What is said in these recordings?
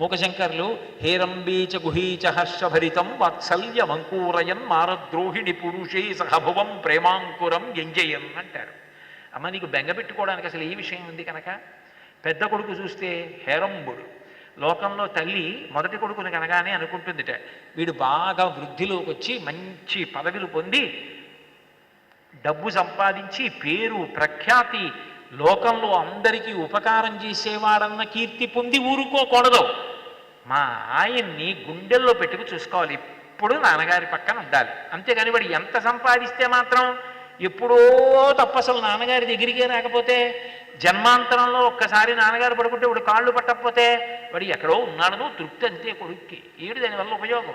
మూకశంకర్లు హేరంబీచ గుహీచ హర్షభరితం వాత్సల్యమంకూరయన్ మారద్రోహిణి పురుషే సహభువం ప్రేమాంకురం ఎంజయన్ అంటారు. అమ్మ నీకు బెంగ పెట్టుకోవడానికి అసలు ఏ విషయం ఉంది కనుక? పెద్ద కొడుకు చూస్తే హేరంబుడు. లోకంలో తల్లి మొదటి కొడుకుని కనగానే అనుకుంటుందిట. వీడు బాగా వృద్ధిలోకి వచ్చి మంచి పదవిలు పొంది డబ్బు సంపాదించి పేరు ప్రఖ్యాతి లోకంలో అందరికీ ఉపకారం చేసేవాడన్న కీర్తి పొంది ఊరుకోకూడదు. మా ఆయన్ని గుండెల్లో పెట్టుకు చూసుకోవాలి. ఎప్పుడు నాన్నగారి పక్కన ఉండాలి. అంతేగాని వాడు ఎంత సంపాదిస్తే మాత్రం ఎప్పుడో తప్ప అసలు నాన్నగారి దగ్గరికే రాకపోతే జన్మాంతరంలో ఒక్కసారి నాన్నగారు పడుకుంటే వాడు కాళ్ళు పట్టకపోతే వాడు ఎక్కడో ఉన్నాడను తృప్తి అంతే కొడుక్కి. ఏడు దానివల్ల ఉపయోగం?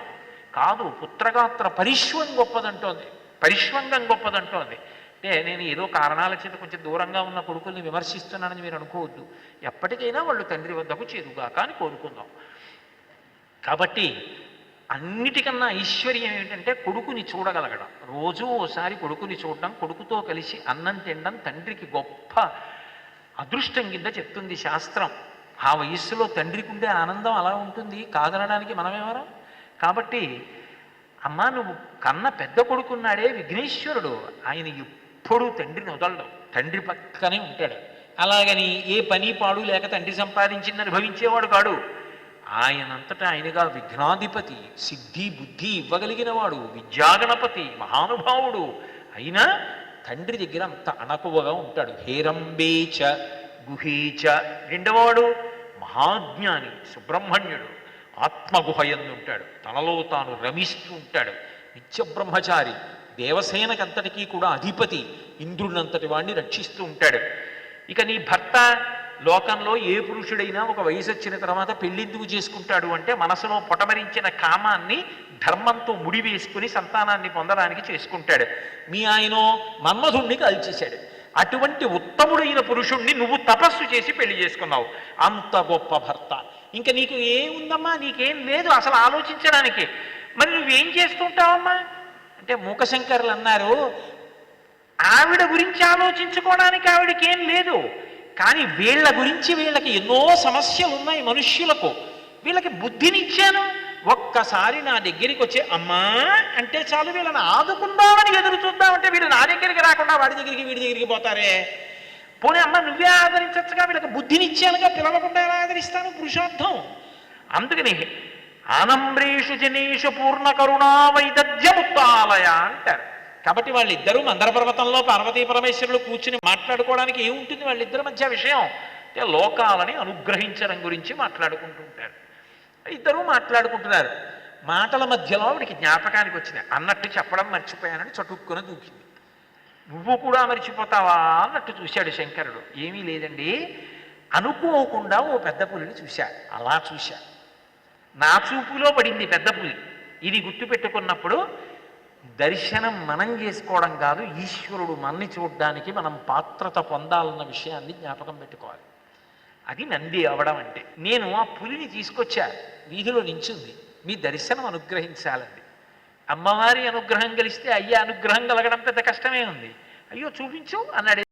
కాదు పుత్రగాత్ర పరిశ్వం గొప్పదంటోంది. పరిశ్వంగం గొప్పదంటోంది. అంటే నేను ఏదో కారణాల చేత కొంచెం దూరంగా ఉన్న కొడుకుల్ని విమర్శిస్తున్నానని మీరు అనుకోవద్దు. ఎప్పటికైనా వాళ్ళు తండ్రి వద్దకు చేరుగాక అని కోరుకుందాం. కాబట్టి అన్నిటికన్నా ఐశ్వర్యం ఏమిటంటే కొడుకుని చూడగలగడం. రోజూ ఓసారి కొడుకుని చూడడం కొడుకుతో కలిసి అన్నం తినడం తండ్రికి గొప్ప అదృష్టం కింద చెప్తుంది శాస్త్రం. ఆ వయస్సులో తండ్రికి ఉండే ఆనందం అలా ఉంటుంది. కాదనడానికి మనమేమరా కాబట్టి అమ్మా నువ్వు కన్న పెద్ద కొడుకున్నాడే విఘ్నేశ్వరుడు. ఆయన ఎప్పుడూ తండ్రిని వదలడం. తండ్రి పక్కనే ఉంటాడు. అలాగని ఏ పని పాడు లేక తండ్రి సంపాదించిందని భవించేవాడు కాడు. ఆయనంతటా ఆయనగా విఘ్నాధిపతి సిద్ధి బుద్ధి ఇవ్వగలిగినవాడు విద్యాగణపతి మహానుభావుడు. అయినా తండ్రి దగ్గర అంత అణకువగా ఉంటాడు. హేరంబేచ గుహీచ రెండవవాడు మహాజ్ఞాని సుబ్రహ్మణ్యుడు ఆత్మగుహయందు ఉంటాడు. తనలో తాను రమిస్తూ ఉంటాడు. నిత్య బ్రహ్మచారి దేవసేనకంతటికీ కూడా అధిపతి ఇంద్రుడినంతటి వాడిని రక్షిస్తూ ఉంటాడు. ఇక నీ భర్త లోకంలో ఏ పురుషుడైనా ఒక వయసు వచ్చిన తర్వాత పెళ్ళెందుకు చేసుకుంటాడు అంటే మనసులో పొటమరించిన కామాన్ని ధర్మంతో ముడివేసుకుని సంతానాన్ని పొందడానికి చేసుకుంటాడు. మీ ఆయన మన్మధుణ్ణి కాల్చేశాడు. అటువంటి ఉత్తముడైన పురుషుణ్ణి నువ్వు తపస్సు చేసి పెళ్ళి చేసుకున్నావు. అంత గొప్ప భర్త. ఇంకా నీకు ఏముందమ్మా? నీకేం లేదు అసలు ఆలోచించడానికి. మరి నువ్వేం చేస్తుంటావమ్మా? అంటే మూకశంకర్లు అన్నారు ఆవిడ గురించి ఆలోచించుకోవడానికి ఆవిడకి ఏం లేదు. కానీ వీళ్ళ గురించి వీళ్ళకి ఎన్నో సమస్యలు ఉన్నాయి మనుష్యులకు. వీళ్ళకి బుద్ధినిచ్చాను. ఒక్కసారి నా దగ్గరికి వచ్చి అమ్మా అంటే చాలు వీళ్ళని ఆదుకుందామని ఎదురు చూద్దామంటే వీళ్ళు నా దగ్గరికి రాకుండా వాడి దగ్గరికి వీడి దగ్గరికి పోతారే? పోనీ అమ్మ నువ్వే ఆదరించచ్చుగా? వీళ్ళకి బుద్ధినిచ్చానుగా? పిలవకుండా ఎలా ఆదరిస్తాను పురుషార్థం? అందుకని ఆనంబ్రేషు జనేషు పూర్ణ కరుణా వైదధ్యముత్తాలయ అంటారు. కాబట్టి వాళ్ళిద్దరూ మందర పర్వతంలో పార్వతీ పరమేశ్వరులు కూర్చుని మాట్లాడుకోవడానికి ఏముంటుంది వాళ్ళిద్దరి మధ్య విషయం? అంటే లోకాలని అనుగ్రహించడం గురించి మాట్లాడుకుంటుంటారు. ఇద్దరూ మాట్లాడుకుంటున్నారు. మాటల మధ్యలో ఆవిడికి జ్ఞాపకానికి వచ్చింది అన్నట్టు చెప్పడం మర్చిపోయానని చటుక్కున దూకింది. నువ్వు కూడా మర్చిపోతావా అన్నట్టు చూశాడు శంకరుడు. ఏమీ లేదండి. అనుకోకుండా ఓ పెద్ద పులిని చూశా. అలా చూశా. నా చూపులో పడింది పెద్ద పులి. ఇది గుర్తుపెట్టుకున్నప్పుడు దర్శనం మనం చేసుకోవడం కాదు ఈశ్వరుడు మన్ని చూడడానికి మనం పాత్రత పొందాలన్న విషయాన్ని జ్ఞాపకం పెట్టుకోవాలి. అది నంది అవడం అంటే. నేను ఆ పులిని తీసుకొచ్చా వీధిలో నించుంది. మీ దర్శనం అనుగ్రహించాలండి. అమ్మవారి అనుగ్రహం కలిస్తే అయ్యే అనుగ్రహం కలగడం పెద్ద కష్టమే ఉంది. అయ్యో చూపించు అన్నాడు.